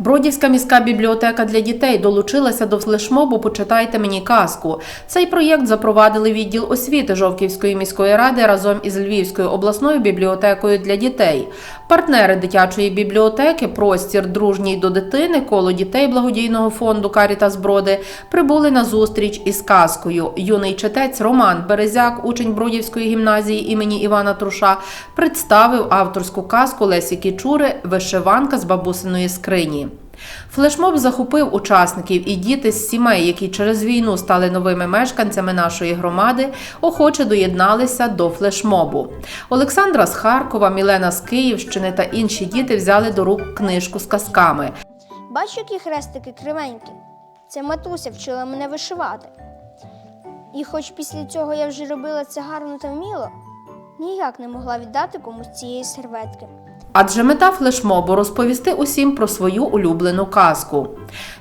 Бродівська міська бібліотека для дітей долучилася до флешмобу Почитайте мені казку. Цей проєкт запровадили відділ освіти Жовківської міської ради разом із Львівською обласною бібліотекою для дітей. Партнери дитячої бібліотеки Простір дружній до дитини коло дітей благодійного фонду Карітас Броди прибули на зустріч із казкою. Юний читець Роман Березяк, учень Бродівської гімназії імені Івана Труша, представив авторську казку Лесі Кічури Вишиванка з бабусиної скрині. Флешмоб захопив учасників і діти з сімей, які через війну стали новими мешканцями нашої громади, охоче доєдналися до флешмобу. Олександра з Харкова, Мілена з Київщини та інші діти взяли до рук книжку з казками. Бачу, які хрестики кривенькі. Це матуся вчила мене вишивати. І хоч після цього я вже робила це гарно та вміло, ніяк не могла віддати комусь цієї серветки. Адже мета флешмобу розповісти усім про свою улюблену казку.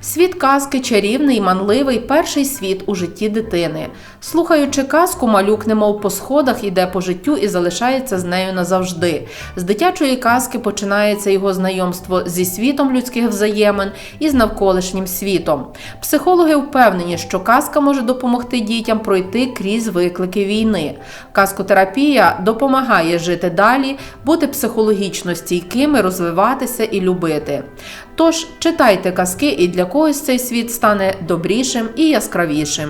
Світ казки чарівний, манливий, перший світ у житті дитини. Слухаючи казку, малюк немов по сходах іде по життю і залишається з нею назавжди. З дитячої казки починається його знайомство зі світом людських взаємин і з навколишнім світом. Психологи впевнені, що казка може допомогти дітям пройти крізь виклики війни. Казкотерапія допомагає жити далі, бути психологічно стійкими, розвиватися і любити. Тож читайте казки, і для когось цей світ стане добрішим і яскравішим.